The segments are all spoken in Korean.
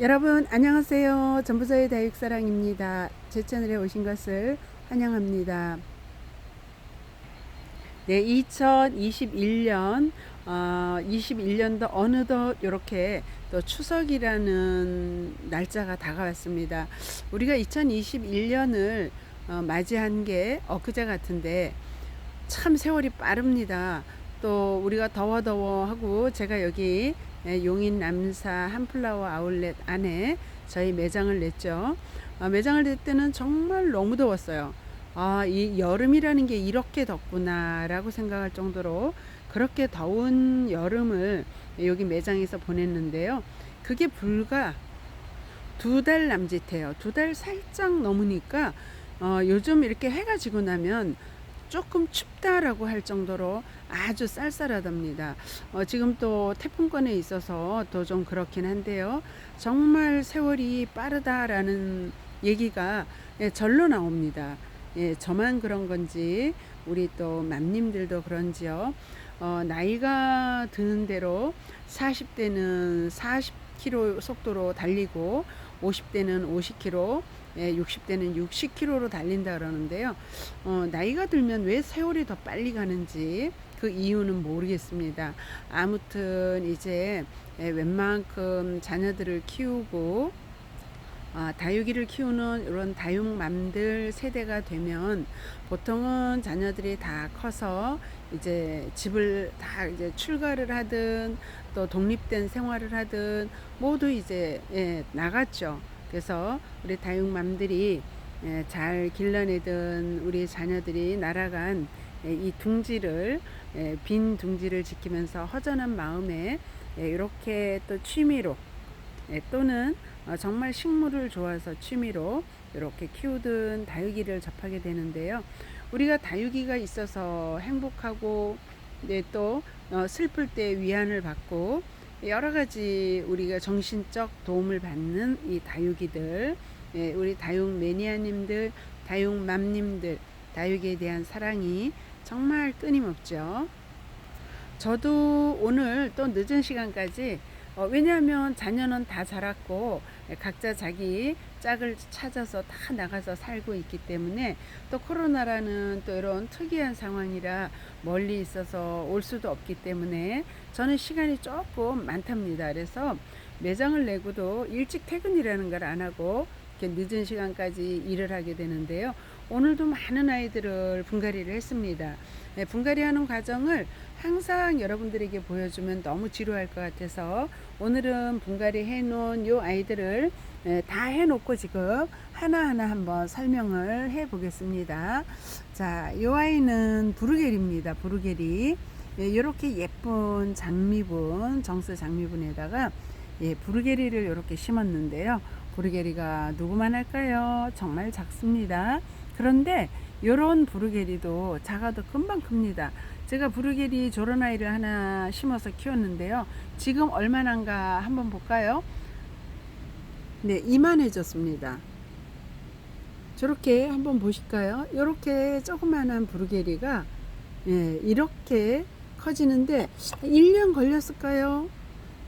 여러분 안녕하세요. 전부서의 다육사랑입니다. 제 채널에 오신 것을 환영합니다. 네, 2021년 어, 21년도 어느덧 이렇게 또 추석이라는 날짜가 다가왔습니다. 우리가 2021년을 어, 맞이한 게 엊그제 같은데 참 세월이 빠릅니다. 또 우리가 더워 더워 하고 제가 여기 예, 용인 남사 한플라워 아울렛 안에 저희 매장을 냈죠. 아, 매장을 낼 때는 정말 너무 더웠어요. 아, 이 여름이라는 게 이렇게 덥구나라고 생각할 정도로 그렇게 더운 여름을 여기 매장에서 보냈는데요. 그게 불과 두 달 남짓해요. 두 달 살짝 넘으니까 어, 요즘 이렇게 해가 지고 나면 조금 춥다라고 할 정도로 아주 쌀쌀하답니다. 어, 지금 또 태풍권에 있어서 또 좀 그렇긴 한데요. 정말 세월이 빠르다라는 얘기가 예, 절로 나옵니다. 예, 저만 그런 건지 우리 또 맘님들도 그런지요. 어, 나이가 드는 대로 40대는 40km 속도로 달리고 50대는 50km, 예, 60대는 60km로 달린다 그러는데요. 어, 나이가 들면 왜 세월이 더 빨리 가는지 그 이유는 모르겠습니다. 아무튼 이제 예, 웬만큼 자녀들을 키우고 아, 다육이를 키우는 이런 다육맘들 세대가 되면 보통은 자녀들이 다 커서 이제 집을 다 이제 출가를 하든 또 독립된 생활을 하든 모두 이제 예, 나갔죠. 그래서 우리 다육맘들이 예, 잘 길러내던 우리 자녀들이 날아간 예, 이 둥지를 예, 빈 둥지를 지키면서 허전한 마음에 예, 이렇게 또 취미로 예, 또는 어, 정말 식물을 좋아해서 취미로 이렇게 키우던 다육이를 접하게 되는데요. 우리가 다육이가 있어서 행복하고 네, 또 어, 슬플 때 위안을 받고 여러 가지 우리가 정신적 도움을 받는 이 다육이들, 예, 우리 다육 매니아님들, 다육 맘님들, 다육에 대한 사랑이 정말 끊임없죠. 저도 오늘 또 늦은 시간까지 어, 왜냐하면 자녀는 다 자랐고 예, 각자 자기 짝을 찾아서 다 나가서 살고 있기 때문에 또 코로나라는 또 이런 특이한 상황이라 멀리 있어서 올 수도 없기 때문에 저는 시간이 조금 많답니다. 그래서 매장을 내고도 일찍 퇴근이라는 걸 안 하고 이렇게 늦은 시간까지 일을 하게 되는데요. 오늘도 많은 아이들을 분갈이를 했습니다. 네, 분갈이 하는 과정을 항상 여러분들에게 보여주면 너무 지루할 것 같아서 오늘은 분갈이 해놓은 요 아이들을 네, 다 해놓고 지금 하나하나 한번 설명을 해 보겠습니다. 자, 요 아이는 부르게리입니다. 부르게리. 예, 이렇게 예쁜 장미분, 정스 장미분에다가 예, 부르게리를 이렇게 심었는데요. 부르게리가 누구만 할까요? 정말 작습니다. 그런데 이런 부르게리도 작아도 금방 큽니다. 제가 부르게리 저런 아이를 하나 심어서 키웠는데요. 지금 얼마나인가 한번 볼까요? 네, 이만해졌습니다. 저렇게 한번 보실까요? 이렇게 조그만한 부르게리가 예, 이렇게 커지는데 1년 걸렸을까요?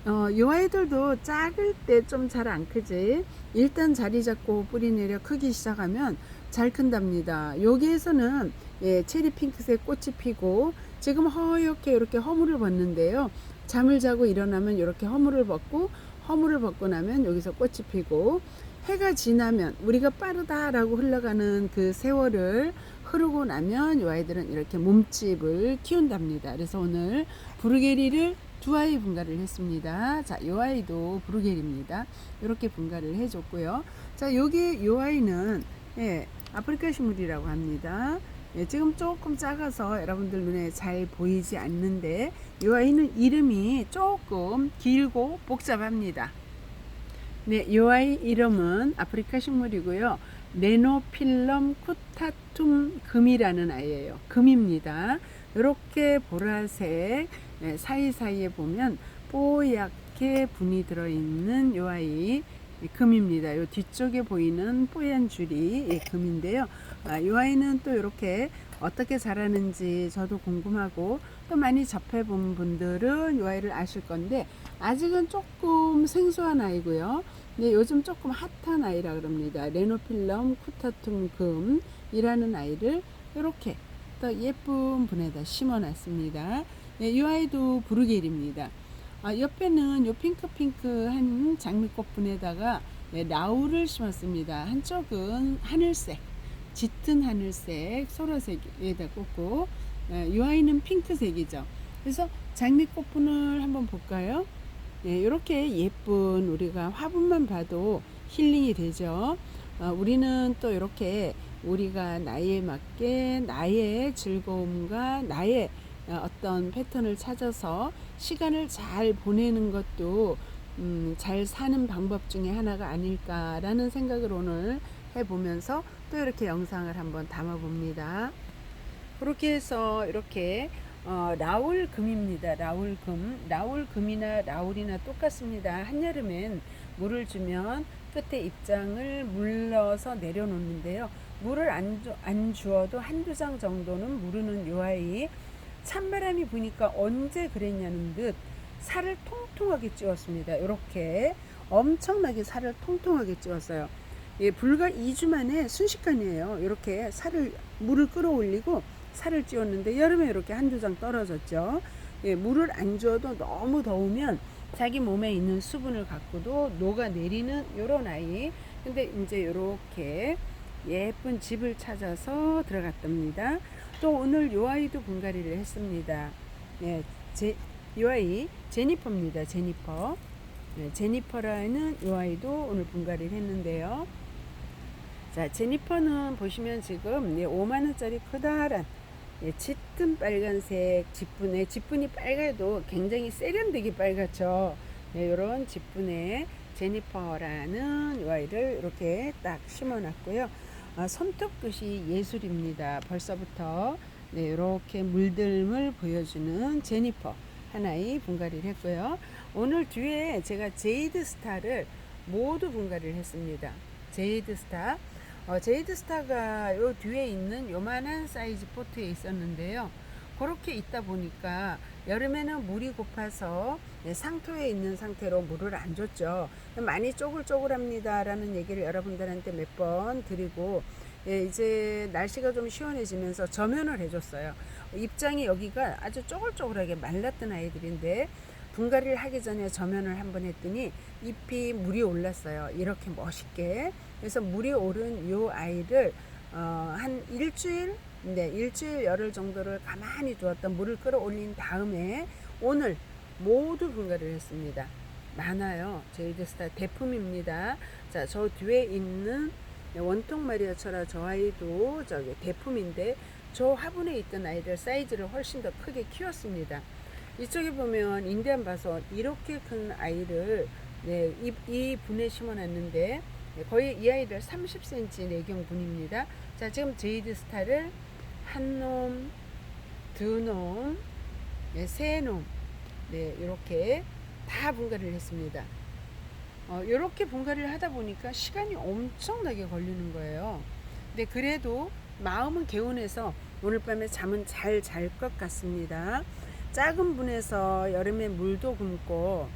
어, 요 아이들도 작을 때 좀 잘 안 크지. 일단 자리 잡고 뿌리 내려 크기 시작하면 잘 큰답니다. 여기에서는 예, 체리 핑크색 꽃이 피고 지금 허옇게 이렇게 허물을 벗는데요. 잠을 자고 일어나면 이렇게 허물을 벗고 허물을 벗고 나면 여기서 꽃이 피고 해가 지나면 우리가 빠르다라고 흘러가는 그 세월을 흐르고 나면 이 아이들은 이렇게 몸집을 키운답니다. 그래서 오늘 부르게리를 두 아이 분갈이를 했습니다. 자, 이 아이도 부르게리입니다. 이렇게 분갈이를 해줬고요. 자, 여기 이 아이는 예, 아프리카 식물이라고 합니다. 예, 지금 조금 작아서 여러분들 눈에 잘 보이지 않는데 이 아이는 이름이 조금 길고 복잡합니다. 네, 이 아이 이름은 아프리카 식물이고요. 네노필럼 쿠타툼 금이라는 아이예요. 금입니다. 이렇게 보라색 예, 사이사이에 보면 뽀얗게 분이 들어있는 이 아이 예, 금입니다. 요 뒤쪽에 보이는 뽀얀 줄이 예, 금인데요. 아, 이 아이는 또 이렇게 어떻게 자라는지 저도 궁금하고 또 많이 접해본 분들은 이 아이를 아실 건데 아직은 조금 생소한 아이고요. 네, 요즘 조금 핫한 아이라 그럽니다. 레노필럼 쿠타툼 금이라는 아이를 이렇게 또 예쁜 분에다 심어놨습니다. 네, 이 아이도 부르겔입니다. 아, 옆에는 요 핑크핑크한 장미꽃 분에다가 네, 라울을 심었습니다. 한쪽은 하늘색, 짙은 하늘색, 소라색에다 꽂고 네, 이 아이는 핑크색이죠. 그래서 장미꽃 분을 한번 볼까요? 네, 이렇게 예쁜 우리가 화분만 봐도 힐링이 되죠. 어, 우리는 또 이렇게 우리가 나이에 맞게 나의 즐거움과 나의 어, 어떤 패턴을 찾아서 시간을 잘 보내는 것도 음, 잘 사는 방법 중에 하나가 아닐까라는 생각을 오늘 해보면서 또 이렇게 영상을 한번 담아봅니다. 그렇게 해서 이렇게 어, 라울 금입니다. 라울 금. 라울 금이나 라울이나 똑같습니다. 한여름엔 물을 주면 끝에 입장을 물러서 내려놓는데요. 물을 안, 주, 안 주어도 한두 장 정도는 무르는 요 아이. 찬바람이 부니까 언제 그랬냐는 듯 살을 통통하게 찌웠습니다. 이렇게 엄청나게 살을 통통하게 찌웠어요. 예, 불과 2주 만에 순식간이에요. 이렇게 살을 물을 끌어올리고 살을 찌웠는데 여름에 이렇게 한두 장 떨어졌죠. 예, 물을 안 주어도 너무 더우면 자기 몸에 있는 수분을 갖고도 녹아내리는 요런 아이. 근데 이제 이렇게 예쁜 집을 찾아서 들어갔답니다. 또 오늘 요 아이도 분갈이를 했습니다. 예, 제, 요 아이 제니퍼입니다. 제니퍼. 네, 제니퍼라는 요 아이도 오늘 분갈이를 했는데요. 자, 제니퍼는 보시면 지금 예, 5만 원짜리 커다란 예, 짙은 빨간색 지분에 지분이 빨가도 굉장히 세련되게 빨갛죠. 네, 이런 지분에 제니퍼라는 요 아이를 이렇게 딱 심어놨고요. 아, 손톱끝이 예술입니다. 벌써부터 네, 이렇게 물들물 보여주는 제니퍼 하나의 분갈이를 했고요. 오늘 뒤에 제가 제이드 스타를 모두 분갈이를 했습니다. 제이드 스타. 어, 제이드 스타가 요 뒤에 있는 요만한 사이즈 포트에 있었는데요. 그렇게 있다 보니까 여름에는 물이 고파서 네, 상토에 있는 상태로 물을 안 줬죠. 많이 쪼글쪼글합니다. 라는 얘기를 여러분들한테 몇 번 드리고 예, 이제 날씨가 좀 시원해지면서 저면을 해줬어요. 입장이 여기가 아주 쪼글쪼글하게 말랐던 아이들인데 분갈이를 하기 전에 저면을 한번 했더니 잎이 물이 올랐어요. 이렇게 멋있게. 그래서 물이 오른 요 아이를 어, 한 일주일, 네, 일주일 열흘 정도를 가만히 두었던 물을 끌어올린 다음에 오늘 모두 분갈이를 했습니다. 많아요. 제이드스타 대품입니다. 자, 저 뒤에 있는 원통 마리아처라 저 아이도 저기 대품인데 저 화분에 있던 아이들 사이즈를 훨씬 더 크게 키웠습니다. 이쪽에 보면 인디안 봐서 이렇게 큰 아이를 네, 이, 이 분에 심어놨는데 네, 거의 이 아이들 30cm 내경 분입니다. 자, 지금 제이드 스타를 한 놈, 두 놈, 네, 세 놈, 네, 이렇게 다 분갈이를 했습니다. 어, 이렇게 분갈이를 하다 보니까 시간이 엄청나게 걸리는 거예요. 근데 그래도 마음은 개운해서 오늘 밤에 잠은 잘 잘 것 같습니다. 작은 분에서 여름에 물도 굶고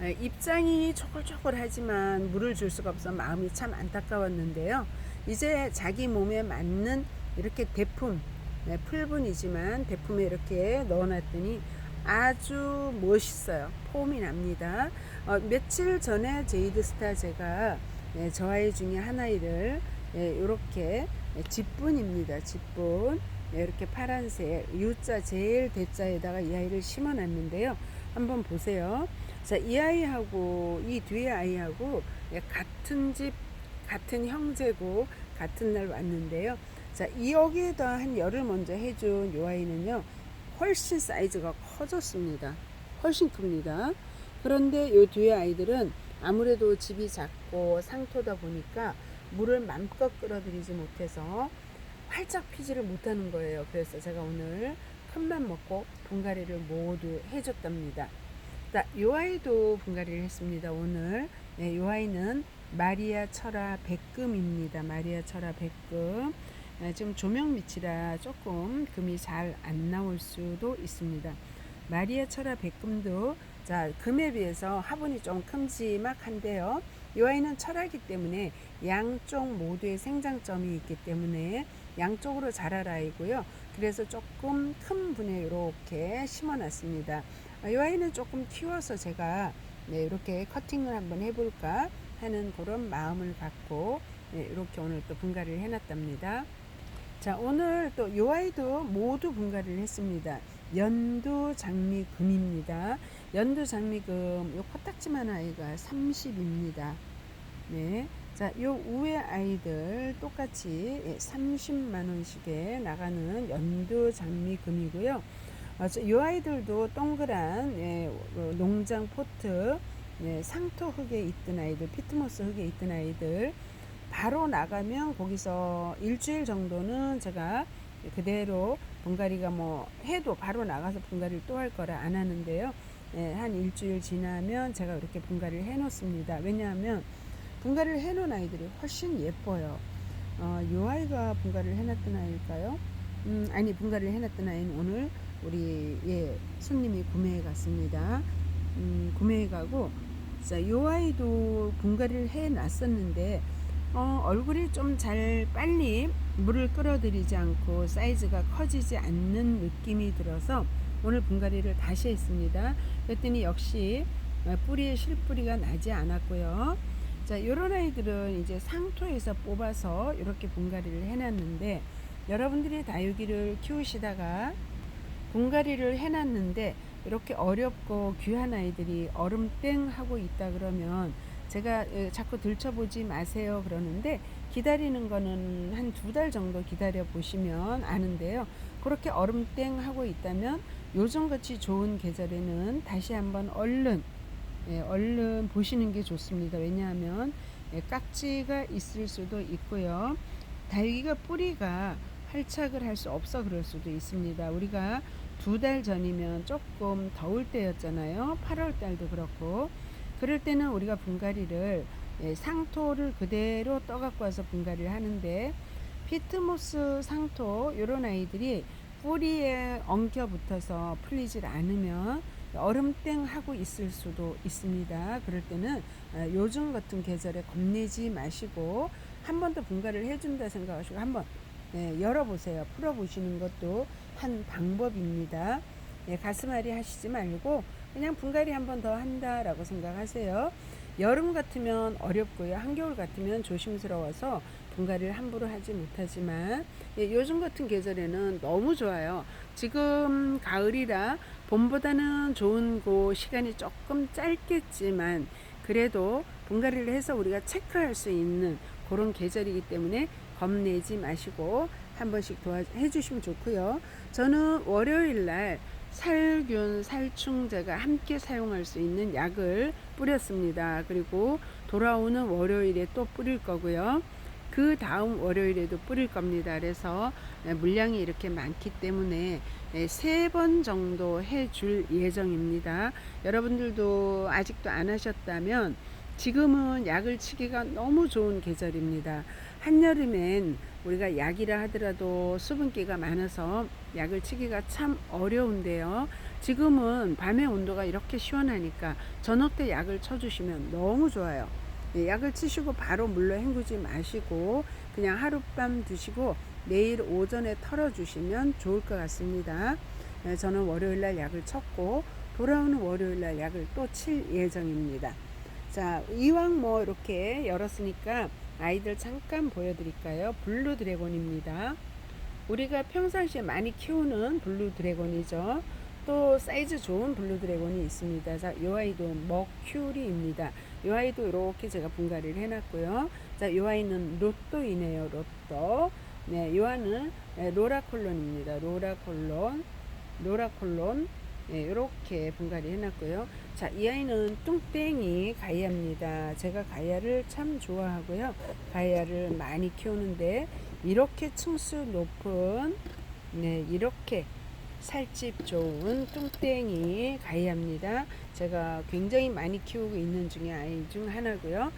네, 입장이 초골초골하지만 물을 줄 수가 없어 마음이 참 안타까웠는데요. 이제 자기 몸에 맞는 이렇게 대품, 네, 풀분이지만 대품에 이렇게 넣어놨더니 아주 멋있어요. 폼이 납니다. 어, 며칠 전에 제이드스타 제가 네, 저 아이 중에 하나이를 네, 이렇게 네, 집분입니다. 집분. 네, 이렇게 파란색 U자 제일 대자에다가 이 아이를 심어 놨는데요. 한번 보세요. 자, 이 아이하고 이 뒤에 아이하고 네, 같은 집, 같은 형제고 같은 날 왔는데요. 자, 이 여기에다 한 열을 먼저 해준 이 아이는요. 훨씬 사이즈가 커졌습니다. 훨씬 큽니다. 그런데 이 뒤에 아이들은 아무래도 집이 작고 상토다 보니까 물을 맘껏 끌어들이지 못해서 활짝 피지를 못하는 거예요. 그래서 제가 오늘 큰맘 먹고 분갈이를 모두 해줬답니다. 자, 요 아이도 분갈이를 했습니다. 오늘 네, 요 아이는 마리아 철아 백금입니다. 마리아 철아 백금. 아, 지금 조명 밑이라 조금 금이 잘 안 나올 수도 있습니다. 마리아 철화 백금도 자 금에 비해서 화분이 좀 큼지막한데요. 이 아이는 철화기 때문에 양쪽 모두의 생장점이 있기 때문에 양쪽으로 자랄 아이고요. 그래서 조금 큰 분에 이렇게 심어놨습니다. 이 아이는 조금 키워서 제가 네, 이렇게 커팅을 한번 해볼까 하는 그런 마음을 갖고 네, 이렇게 오늘 또 분갈이를 해놨답니다. 자 오늘 또 요 아이도 모두 분갈이를 했습니다. 연두 장미금입니다. 연두 장미금 요 코딱지만 아이가 30입니다. 네. 자, 요 위에 아이들 똑같이 30만 원씩에 나가는 연두 장미금이고요. 어, 저, 요 아이들도 동그란 예, 어, 농장 포트 예, 상토 흙에 있던 아이들, 피트모스 흙에 있던 아이들 바로 나가면 거기서 일주일 정도는 제가 그대로 분갈이가 뭐 해도 바로 나가서 분갈이를 또 할 거라 안 하는데요. 예, 한 일주일 지나면 제가 이렇게 분갈이를 해 놓습니다. 왜냐하면 분갈이를 해 놓은 아이들이 훨씬 예뻐요. 어, 요 아이가 분갈이를 해 놨던 아이일까요? 음, 아니 분갈이를 해 놨던 아이는 오늘 우리 예, 손님이 구매해 갔습니다. 음, 구매해 가고 자, 요 아이도 분갈이를 해 놨었는데 어, 얼굴이 좀 잘 빨리 물을 끌어들이지 않고 사이즈가 커지지 않는 느낌이 들어서 오늘 분갈이를 다시 했습니다. 그랬더니 역시 어, 뿌리에 실뿌리가 나지 않았고요. 자, 요런 아이들은 이제 상토에서 뽑아서 이렇게 분갈이를 해놨는데 여러분들이 다육이를 키우시다가 분갈이를 해놨는데 이렇게 어렵고 귀한 아이들이 얼음땡 하고 있다 그러면 제가 에, 자꾸 들춰보지 마세요 그러는데 기다리는 거는 한 두 달 정도 기다려 보시면 아는데요. 그렇게 얼음땡 하고 있다면 요즘같이 좋은 계절에는 다시 한번 얼른 예, 얼른 보시는 게 좋습니다. 왜냐하면 예, 깍지가 있을 수도 있고요. 다육이가 뿌리가 활착을 할 수 없어 그럴 수도 있습니다. 우리가 두 달 전이면 조금 더울 때였잖아요. 8월 달도 그렇고 그럴 때는 우리가 분갈이를 예, 상토를 그대로 떠갖고 와서 분갈이를 하는데 피트모스 상토 이런 아이들이 뿌리에 엉겨 붙어서 풀리질 않으면 얼음땡 하고 있을 수도 있습니다. 그럴 때는 어, 요즘 같은 계절에 겁내지 마시고 한 번 더 분갈이를 해준다 생각하시고 한번 예, 열어보세요. 풀어보시는 것도 한 방법입니다. 예, 가슴앓이 하시지 말고 그냥 분갈이 한 번 더 한다라고 생각하세요. 여름 같으면 어렵고요. 한겨울 같으면 조심스러워서 분갈이를 함부로 하지 못하지만 예, 요즘 같은 계절에는 너무 좋아요. 지금 가을이라 봄보다는 좋은 고 시간이 조금 짧겠지만 그래도 분갈이를 해서 우리가 체크할 수 있는 그런 계절이기 때문에 겁내지 마시고 한 번씩 도와 해 주시면 좋고요. 저는 월요일 날 살균, 살충제가 함께 사용할 수 있는 약을 뿌렸습니다. 그리고 돌아오는 월요일에 또 뿌릴 거고요. 그 다음 월요일에도 뿌릴 겁니다. 그래서 물량이 이렇게 많기 때문에 세 번 정도 해줄 예정입니다. 여러분들도 아직도 안 하셨다면 지금은 약을 치기가 너무 좋은 계절입니다. 한여름엔 우리가 약이라 하더라도 수분기가 많아서 약을 치기가 참 어려운데요. 지금은 밤의 온도가 이렇게 시원하니까 저녁 때 약을 쳐주시면 너무 좋아요. 예, 약을 치시고 바로 물로 헹구지 마시고 그냥 하룻밤 드시고 내일 오전에 털어주시면 좋을 것 같습니다. 예, 저는 월요일 날 약을 쳤고 돌아오는 월요일 날 약을 또 칠 예정입니다. 자, 이왕 뭐 이렇게 열었으니까 아이들 잠깐 보여드릴까요? 블루 드래곤입니다. 우리가 평상시에 많이 키우는 블루 드래곤이죠. 또 사이즈 좋은 블루 드래곤이 있습니다. 자, 요 아이도 머큐리입니다. 요 아이도 이렇게 제가 분갈이를 해놨고요. 자, 요 아이는 로또이네요. 로또. 네, 요 아이는 로라콜론입니다. 로라콜론. 로라콜론. 네, 이렇게 분갈이 해놨고요. 자, 이 아이는 뚱땡이 가이아입니다. 제가 가이아를 참 좋아하고요. 가이아를 많이 키우는데 이렇게 층수 높은 네, 이렇게 살집 좋은 뚱땡이 가이합니다. 제가 굉장히 많이 키우고 있는 중에 아이 중 하나고요.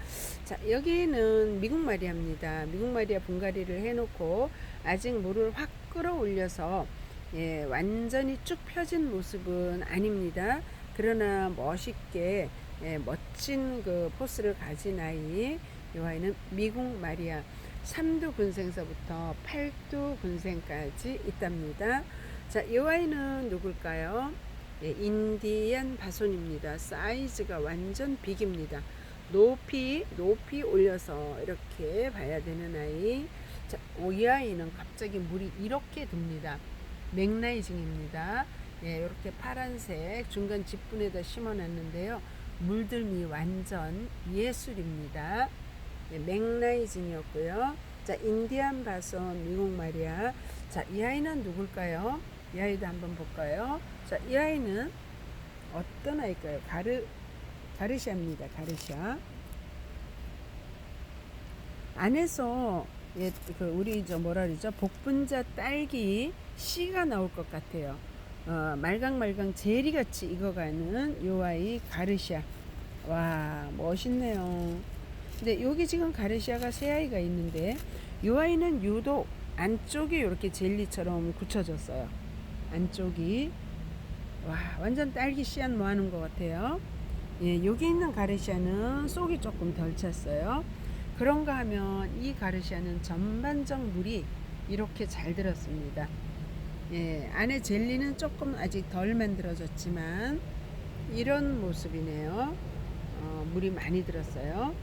자, 여기는 미국 마리아입니다. 미국 마리아 분갈이를 해놓고 아직 물을 확 끌어올려서 예, 완전히 쭉 펴진 모습은 아닙니다. 그러나 멋있게 예, 멋진 그 포스를 가진 아이 이 아이는 미국 마리아 3두 군생서부터 8두 군생까지 있답니다. 자, 이 아이는 누굴까요? 예, 인디안 바손입니다. 사이즈가 완전 빅입니다. 높이 높이 올려서 이렇게 봐야 되는 아이. 자, 오, 이 아이는 갑자기 물이 이렇게 듭니다. 맥라이징입니다. 예, 이렇게 파란색 중간 지분에다 심어놨는데요. 물들미 완전 예술입니다. 예, 맥라이징이었고요. 자, 인디안 바손 미국 마리아. 자, 이 아이는 누굴까요? 이 아이도 한번 볼까요? 자, 이 아이는 어떤 아이일까요? 가르 가르샤입니다. 가르샤. 안에서 예, 그 우리 저 뭐라 그러죠? 복분자 딸기 씨가 나올 것 같아요. 어, 말강말강 제리 같이 익어가는 요 아이 가르샤. 와 멋있네요. 근데 여기 지금 가르시아가 세 아이가 있는데 요 아이는 유독 안쪽이 이렇게 젤리처럼 굳혀졌어요. 안쪽이 와 완전 딸기 씨앗 모아놓은 것 같아요. 예, 여기 있는 가르시아는 속이 조금 덜 찼어요. 그런가 하면 이 가르시아는 전반적 물이 이렇게 잘 들었습니다. 예, 안에 젤리는 조금 아직 덜 만들어졌지만 이런 모습이네요. 어, 물이 많이 들었어요.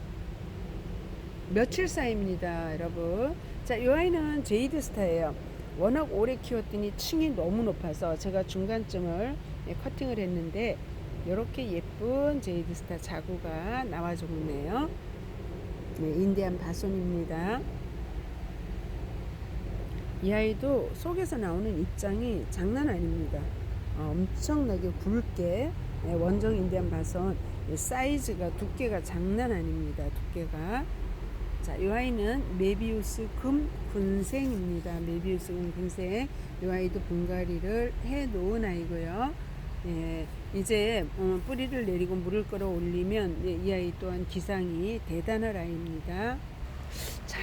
며칠 사이입니다, 여러분. 자, 이 아이는 제이드 스타예요. 워낙 오래 키웠더니 층이 너무 높아서 제가 중간쯤을 예, 커팅을 했는데 이렇게 예쁜 제이드 스타 자구가 나와줬네요. 네, 인디안 바손입니다. 이 아이도 속에서 나오는 입장이 장난 아닙니다. 어, 엄청나게 굵게 네, 원정 인디안 바손 사이즈가 두께가 장난 아닙니다. 두께가 자, 이 아이는 메비우스 금 군생입니다. 메비우스 금 군생. 이 아이도 분갈이를 해 놓은 아이고요. 예, 이제 어, 뿌리를 내리고 물을 끌어 올리면 예, 이 아이 또한 기상이 대단한 아이입니다.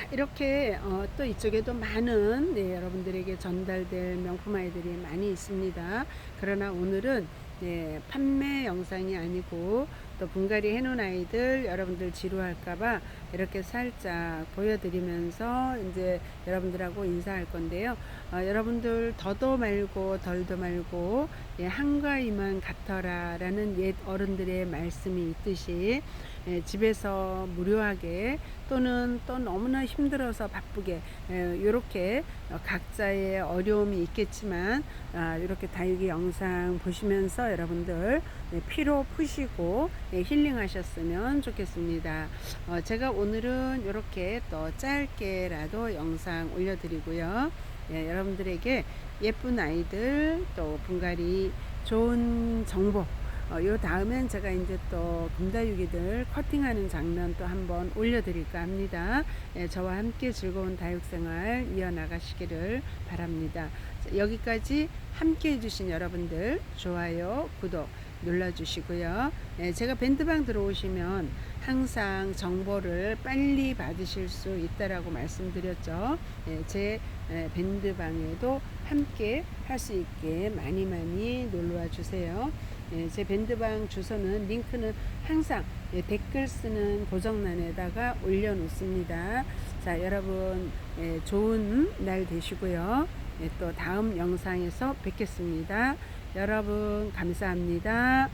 자 이렇게 어, 또 이쪽에도 많은 네, 여러분들에게 전달될 명품 아이들이 많이 있습니다. 그러나 오늘은 네, 판매 영상이 아니고 또 분갈이 해놓은 아이들 여러분들 지루할까봐 이렇게 살짝 보여드리면서 이제 여러분들하고 인사할 건데요. 어, 여러분들 더도 말고 덜도 말고 예, 한가위만 같아라 라는 옛 어른들의 말씀이 있듯이 예, 집에서 무료하게 또는 또 너무나 힘들어서 바쁘게 이렇게 예, 각자의 어려움이 있겠지만 아, 이렇게 다육이 영상 보시면서 여러분들 네, 피로 푸시고 예, 힐링하셨으면 좋겠습니다. 어, 제가 오늘은 이렇게 또 짧게라도 영상 올려드리고요. 예, 여러분들에게 예쁜 아이들 또 분갈이 좋은 정보 어, 요 다음엔 제가 이제 또 금다육이들 커팅하는 장면 또 한번 올려드릴까 합니다. 예, 저와 함께 즐거운 다육생활 이어나가시기를 바랍니다. 자, 여기까지 함께 해주신 여러분들 좋아요, 구독 눌러주시고요. 예, 제가 밴드방 들어오시면 항상 정보를 빨리 받으실 수 있다라고 말씀드렸죠. 예, 제 예, 밴드방에도 함께 할 수 있게 많이 많이 놀러와 주세요. 예, 제 밴드방 주소는 링크는 항상 예, 댓글 쓰는 고정란에다가 올려놓습니다. 자, 여러분 예, 좋은 날 되시고요. 예, 또 다음 영상에서 뵙겠습니다. 여러분 감사합니다.